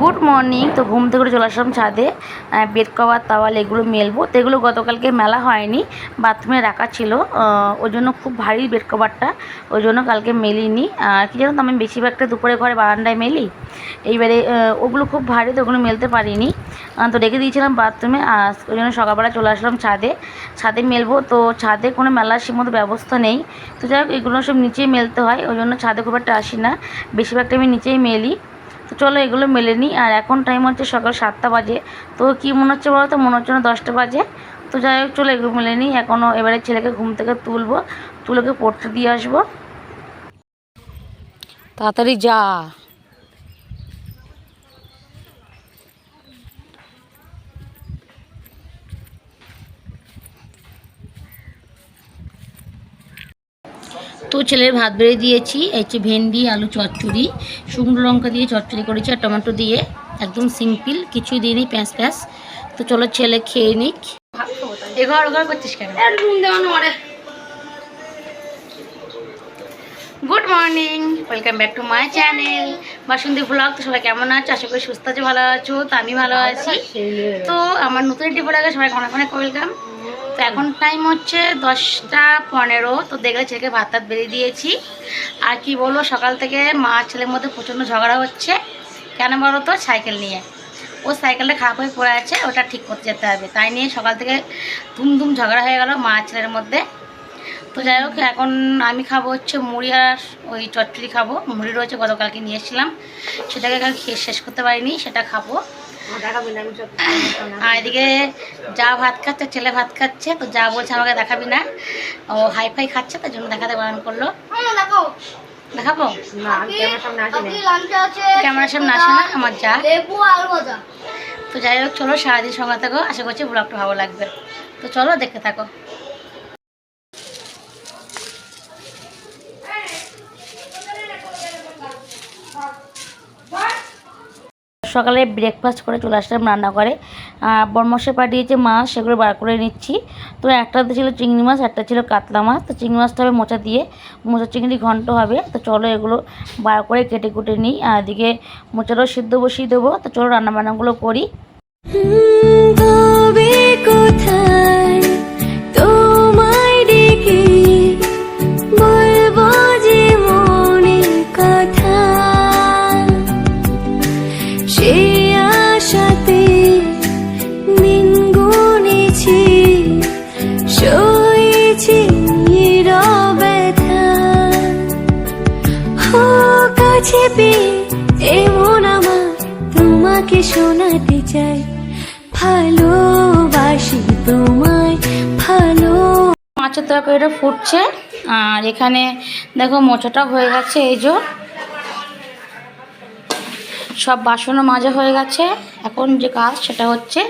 Good morning. তো ঘুম থেকে চলে আসলাম ছাদে। বেড কভার, তাওয়াল, এগুলো মেলবো। তো এগুলো গতকালকে মেলা হয়নি, বাথরুমে রাখা ছিল। ওই জন্য খুব ভারী বেড কভারটা, ওই জন্য কালকে মেলিনি। আর কি জানো তো, আমি বেশিরভাগটা দুপুরে ঘরে বারান্দায় মেলি। এইবারে ওগুলো খুব ভারী, তো ওগুলো মেলতে পারিনি। তো রেখে দিয়েছিলাম বাথরুমে। আর ওই জন্য সকালবেলা চলে আসলাম ছাদে। ছাদে মেলবো, তো ছাদে কোনো মেলার সে মতো ব্যবস্থা নেই। তো যাই হোক, এগুলো সব নিচেই মেলতে হয়। ওই জন্য ছাদে খুব একটা আসি না। বেশিরভাগটা আমি নিচেই মেলি। তো চলো এগুলো মেলে নিই। আর এখন টাইম হচ্ছে সকাল সাতটা বাজে। তো কি মনে হচ্ছে বলো তো মনে হচ্ছে না দশটা বাজে। তো যাই হোক, চলো এগুলো মেলে নিই। এখনও এবারে ছেলেকে ঘুম থেকে তুলবো। তুলেকে পড়তে দিয়ে আসব। তাড়াতাড়ি যা। তো ছেলের ভাত বেড়ে দিয়েছি এই হচ্ছে ভেন্ডি আলু চচ্চড়ি শুকনো লঙ্কা দিয়ে চচ্চড়ি করেছি আর টমেটো দিয়ে। একদম সিম্পল কিছুই দিইনি প্যাঁচ প্যাঁচ। তো চলো ছেলে খেয়ে নিক। এঘর ওঘর করছিস কেন? Good morning welcome back to my channel Basanti blog তো সবাই কেমন আছো? আশা করি সুস্থ আছো ভালো আছো তো আমি ভালো আছি। তো আমার নতুন একটি ব্লগে সবাই অনেক অনেক ওয়েলকাম তো এখন টাইম হচ্ছে দশটা পনেরো, তো দেখলে ছেলেকে ভাত টাত বেরিয়ে দিয়েছি। আর কি বলব, সকাল থেকে মা ছেলের মধ্যে প্রচণ্ড ঝগড়া হচ্ছে। কেন বলো তো? সাইকেল নিয়ে। ও সাইকেলটা খারাপ হয়ে পড়ে আছে, ওটা ঠিক করতে যেতে হবে। তাই নিয়ে সকাল থেকে ধুম ধুম ঝগড়া হয়ে গেল মা ছেলের মধ্যে। তো যাই হোক, এখন আমি খাব হচ্ছে মুড়ি আর ওই চচ্চড়ি খাব। মুড়ি রয়েছে, গতকালকে নিয়ে এসেছিলাম। সেটাকে খেয়ে শেষ করতে পারিনি, সেটা খাব। আর এদিকে যা ভাত খাচ্ছে ছেলে ভাত খাচ্ছে তো যা বলছে আমাকে দেখাবি না। ও হাই ফাই খাচ্ছে তার জন্য দেখাতে বারণ করল। দেখাবো? ক্যামেরার সামনে আসে না আমার যা। তো যাই হোক চলো সারাদিন সঙ্গে থাকো। আশা করছি ব্লগটা ভালো লাগবে। তো চলো দেখতে থাকো। সকালে ব্রেকফাস্ট করে চলে আসলাম রান্না করে বরমশে পাঠিয়েছে মাছ, সেগুলো বার করে নিচ্ছি। তো একটা তো ছিল চিংড়ি মাছ, একটা ছিল কাতলা মাছ। তো চিংড়ি মাছটা হবে মোচা দিয়ে। মোচা চিংড়ি ঘন্ট হবে। তো চলো এগুলো বার করে কেটে কুটে নিই। আর এদিকে মোচাটাও সিদ্ধ বসিয়ে দেবো। তো চলো রান্নাবান্নাগুলো করি। কোথায় মাছের তরকারিটা ফুটছে। আর এখানে দেখো মোচাটা হয়ে গেছে, এই যে। সব বাসনও মাজা হয়ে গেছে। এখন যে কাজ সেটা হচ্ছে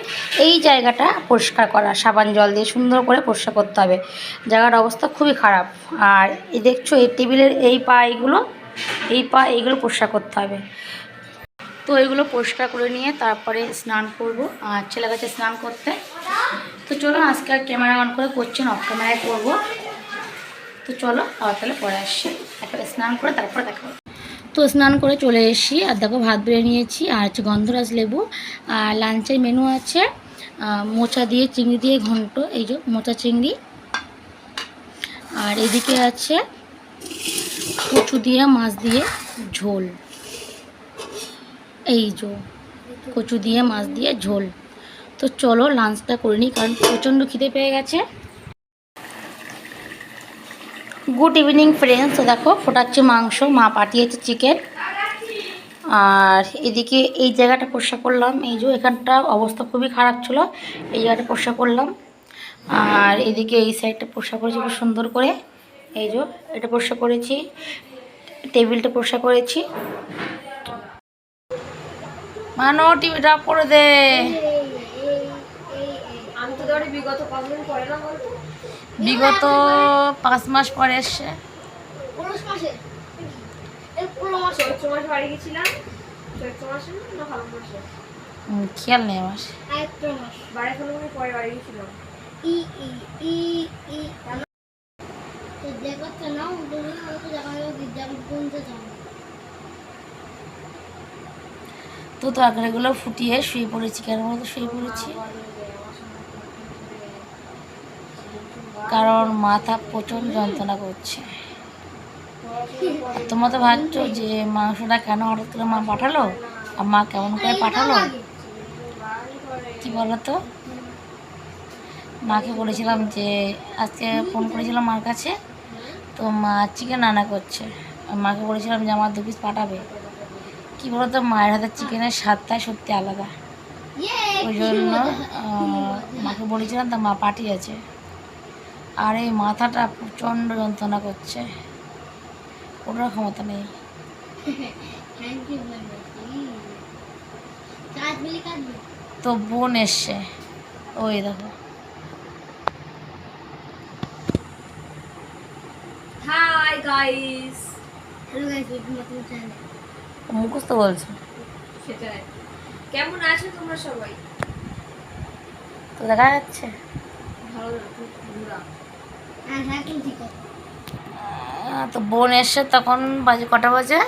এই জায়গাটা পরিষ্কার করা, সাবান জল দিয়ে সুন্দর করে পরিষ্কার করতে হবে। জায়গার অবস্থা খুবই খারাপ। আর এই দেখছ, এই টেবিলের এই পা এইগুলো, এই পা এইগুলো পরিষ্কার করতে হবে। তো এইগুলো পরিষ্কার করে নিয়ে তারপরে স্নান করব। আর ছেলে গেছে স্নান করতে তো চলো আজকে আর ক্যামেরা অন করে করছেন অফ ক্যামেরায় করব। তো চলো, আবার তাহলে পরে আসছি। একবারে স্নান করে তারপরে দেখা হবে। তো স্নান করে চলে এসেছি, আর দেখো ভাত বেড়ে নিয়েছি, আর হচ্ছে গন্ধরাজ লেবু, আর লাঞ্চের মেনু আছে মোচা দিয়ে চিংড়ি দিয়ে ঘন্ট, এই যে মোচা চিংড়ি। আর এদিকে আছে কচু দিয়ে, মাছ দিয়ে ঝোল। এই যে কচু দিয়ে, মাছ দিয়ে ঝোল। তো চলো লাঞ্চটা করে নিই, কারণ প্রচণ্ড খিদে পেয়ে গেছে। গুড ইভিনিং ফ্রেন্ডস তো দেখো, ফোটাচ্ছে মাংস, মা পাঠিয়েছে চিকেন আর এদিকে এই জায়গাটা পরিষ্কার করলাম, এই যে এখানটা অবস্থা খুবই খারাপ ছিল, এই জায়গাটা পরিষ্কার করলাম। আর এদিকে এই সাইডটা পরিষ্কার করেছি খুব সুন্দর করে। এই যে এটা পরিষ্কার করেছি টেবিলটা পরিষ্কার করেছি। মানো টিভিটা করে দে। বিগত কতদিন পরে না বলতো বিগত পাঁচ মাস পরে এসছে। পৌষ মাসে? এই পনেরো মাসে। চৈত্র মাসে বাড়ি গেছিলাম। চৈত্র মাসে না না ভালো মাসে? খেয়াল নেই আমার। চৈত্র মাস। বাড়ি পরে বাড়ি গেছিলাম। ই ই ই ই তো না দেখা গেল তো তরকারিগুলো ফুটিয়ে শুয়ে পড়েছি কেন বলতো শুয়ে পড়েছি? কারণ মাথা প্রচণ্ড যন্ত্রণা করছে। তোমরা তো ভাবছ যে মাংসটা কেন হঠাৎ করে মা পাঠালো? আর মা কেমন করে পাঠালো? কি বলো তো মাকে বলেছিলাম যে, আজকে ফোন করেছিলাম মার কাছে, তো মা চিকেন রান্না করছে। মাকে বলেছিলাম যে আমার দু পিস পাঠাবে। কি বলতো? মায়ের হাতের চিকেনের স্বাদটাই সত্যি আলাদা। ওই জন্য মাকে বলেছিলাম তা মা পাঠিয়েছে। আর এই মাথাটা প্রচণ্ড যন্ত্রণা করছে। কোনো ক্ষমতা নেই। তো বোন এসছে। ওই দেখো। হাই গাইস হ্যালো গাইস মুখস্থ বলছে। সেটাই। কেমন আছো তোমরা সবাই? তো দেখা যাচ্ছে। ভালো তো বোন এসছে তখন বাজে কটা বাজে?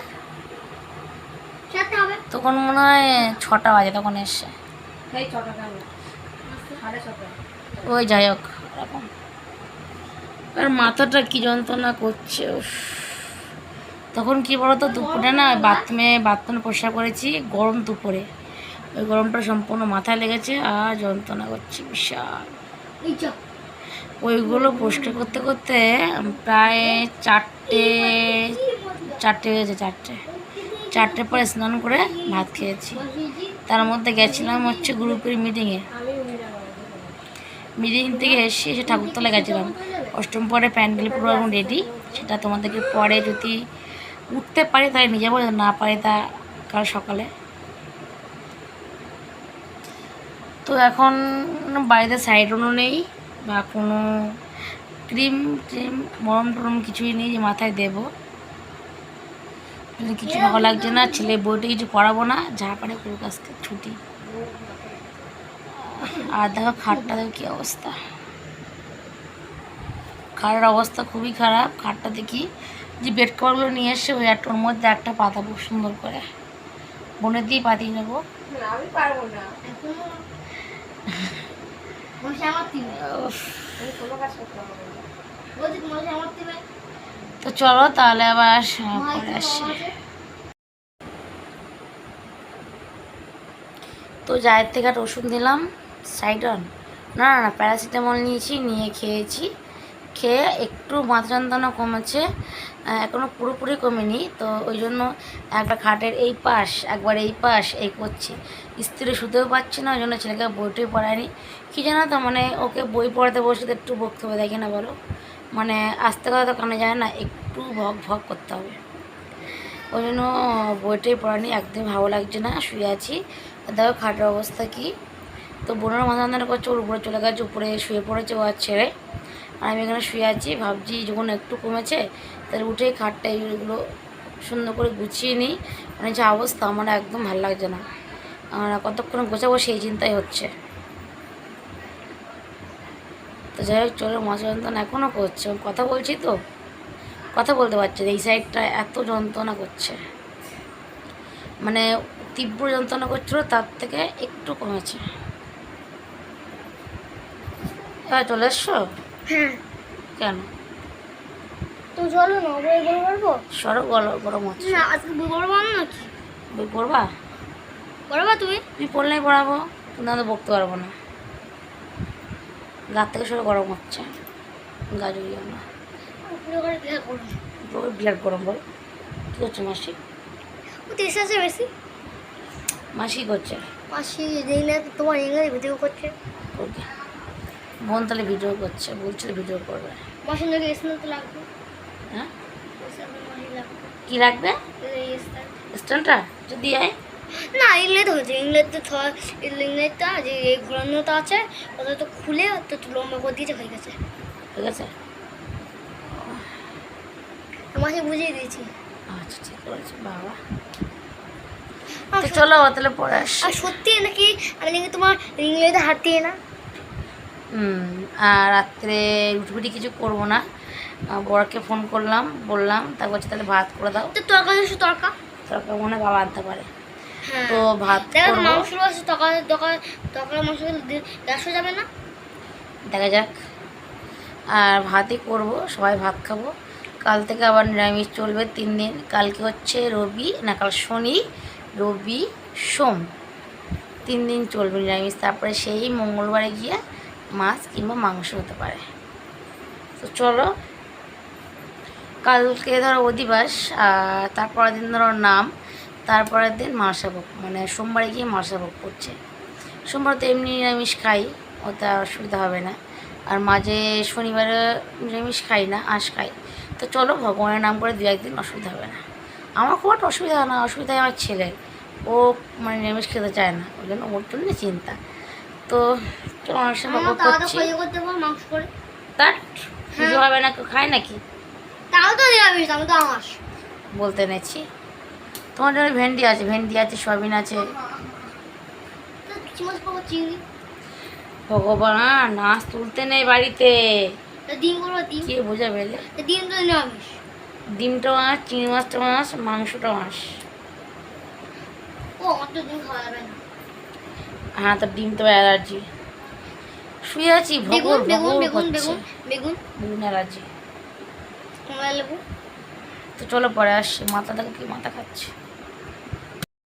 তখন মনে হয় ছটা বাজে তখন ছটা ওই যাই হোক এরকম। আর মাথাটা কি যন্ত্রণা করছে। তখন কি বলতো দুপুরে না বাথরুমে বাথরুমে পরিষ্কার করেছি গরম দুপুরে। ওই গরমটা সম্পূর্ণ মাথায় লেগেছে আর যন্ত্রণা করছে বিশাল। ওইগুলো পরিষ্কার করতে করতে প্রায় চারটে চারটে হয়েছে, চারটে। চারটে পরে স্নান করে ভাত খেয়েছি। তার মধ্যে গেছিলাম হচ্ছে গ্রুপের মিটিংয়ে মিটিং থেকে এসে এসে ঠাকুরতলা গেছিলাম। অষ্টম পরে প্যান্ডেল পুরো এখন রেডি সেটা তোমাদেরকে পরে যদি উঠতে পারি, তাহলে নিজে বলে না পারি তা কাল সকালে। তো এখন বাড়িতে সাইডনও নেই। বা কোনো ক্রিম ট্রিম মরম টরম কিছুই নেই যে মাথায় দেবো। যদি কিছু ভালো লাগছে না ছেলে বইটা কিছু পড়াবো না যা পারে করুক আজকে ছুটি। আর দেখো খাটটা দেখো কী অবস্থা। খাটের অবস্থা খুবই খারাপ খাটটা দেখি যে বেড কভারগুলো নিয়ে এসে ওই একটার মধ্যে একটা পাতা খুব সুন্দর করে। বনের দিয়ে পাতিয়ে নেব। আমি পারব না। তো চলো তাহলে আবার আসি। পরে তো জায়ের থেকে রসুন দিলাম সাইডন। না না না প্যারাসিটামল নিয়েছি নিয়ে খেয়েছি। খেয়ে একটু মাথা যন্ত্রণা কমেছে আহ, এখনও পুরোপুরি কমেনি। তো ওই জন্য একটা খাটের এই পাশ একবার এই পাশ এই করছি। স্ত্রী শুতেও পাচ্ছি না ওই জন্য ছেলেকে বইটই পড়ায়নি। কী জানো তো মানে ওকে বই পড়াতে বসে তো একটু বকতে হবে দেখি না বলো? মানে আস্তে কথা তো কানে যায় না একটু ভক ভক করতে হবে। ওই জন্য বইটাই পড়ানি একদম ভালো লাগছে না শুয়ে আছি। দেখো খাটের অবস্থা কি। তো বোনের মাথা করছে ওর উপরে চলে গেছে উপরে শুয়ে পড়েছে ও আর ছেড়ে। আর আমি এখানে শুয়ে আছি, ভাবছি যখন একটু কমেছে, তাহলে উঠে খাটটা এইগুলো সুন্দর করে গুছিয়ে নিই। মানে যে অবস্থা আমার একদম ভালো লাগছে না। আর কতক্ষণ গোছাবো সেই চিন্তাই হচ্ছে। তো যাই হোক, চলো মাথা যন্ত্রণা এখনও করছে। কথা বলছি তো? কথা বলতে পারছি এই সাইডটা এত যন্ত্রণা করছে। মানে তীব্র যন্ত্রণা করছিল, তার থেকে একটু কমেছে। হ্যাঁ চলে এসছো? হ্যাঁ। কেন? তুমি চলো না বই পারব সরো গল- গরম হচ্ছে। না আজকে বই পড়ব না নাকি বই পড়বা? পড়বা তুমি? তুমি পড়লেই পড়াবো কিন্তু আমি তো বকতে পারব না। গার থেকে সরে গরম হচ্ছে। গা জড়িয়ে না। বিরাট গরম। বল কী করছে মাসি? ও তেইশ আছে বেশি। মাসি করছে? পাশে যেই না তোমার ইংরেজি ভিডিও করছে। করবে বোন তাহলে ভিডিও করছে বলছিল ভিডিও করবে। স্মেল তো লাগবে। হ্যাঁ? মাসি লাগবে। স্ট্যান্ডটা যদি আয়। না ইংলেট হয়েছে ইংলেট ইংলেটটা যে এই ঘোরানোটা আছে ওটা তো খুলে তো লম্বা করে দিয়েছে হয়ে গেছে। ঠিক আছে আমাকে বুঝিয়ে দিয়েছি। আচ্ছা ঠিক করেছে বাবা। চলো তাহলে আস। আর সত্যি নাকি আমি নাকি তোমার হাত দিয়ে না? আর রাত্রে রুটি কিছু করব না। বরকে ফোন করলাম বললাম তা বলছে তাহলে ভাত করে দাও। তরকা তরকা? তরকার মনে হয় বাবা আনতে পারে। হ্যাঁ। তো ভাত মাংস আছে তরকারি তরকারি তরকারি মাংস গ্যাস যাবে না? দেখা যাক। আর ভাতই করব সবাই ভাত খাব। কাল থেকে আবার নিরামিষ চলবে তিন দিন। কালকে হচ্ছে রবি না কাল শনি রবি সোম। তিন দিন চলবে নিরামিষ। তারপরে সেই মঙ্গলবারে গিয়ে মাছ কিংবা মাংস হতে পারে। তো চলো, কালকে ধরো অধিবাস তারপরের দিন ধরো নাম, তারপরের দিন মাসাভোগ মানে সোমবারে গিয়ে মাসাভোগ করছে। সোমবার তো এমনি নিরামিষ খাই আর অসুবিধা হবে না। আর মাঝে শনিবারে নিরামিষ খাই না, আঁশ খাই। তো চলো, ভগবানের নাম করে দু একদিন অসুবিধা হবে না। আমার খুব একটা অসুবিধা না, অসুবিধা আমার ছেলে ও মানে নিরামিষ খেতে চায় না, ওই জন্য ওর জন্য চিন্তা। তো করছি। করে। তার পুজো হবে না কেউ খায় নাকি? তাও তো নিরামিষ আমি তো আমার বলতে নেছি তোমার জন্য ভেন্ডি আছে ভেন্ডি আছে সয়াবিন আছে। ভগবান নাচ তুলতে নেই বাড়িতে। ডিম করব ডিম। কে বোঝাবে এলে? ডিম তো নিরামিষ। ডিমটা মাছ চিংড়ি মাছটা মাছ মাংসটা মাছ ও আমার ডিম খাওয়া যাবে না। হ্যাঁ তো ডিম তো অ্যালার্জি। শুয়ে আছি বেগুন বেগুন বেগুন বেগুন বেগুন। বেগুন আছে। কমলা লেবু। তো চলো পরে আসছি মাথা দেখো কি মাথা খাচ্ছে?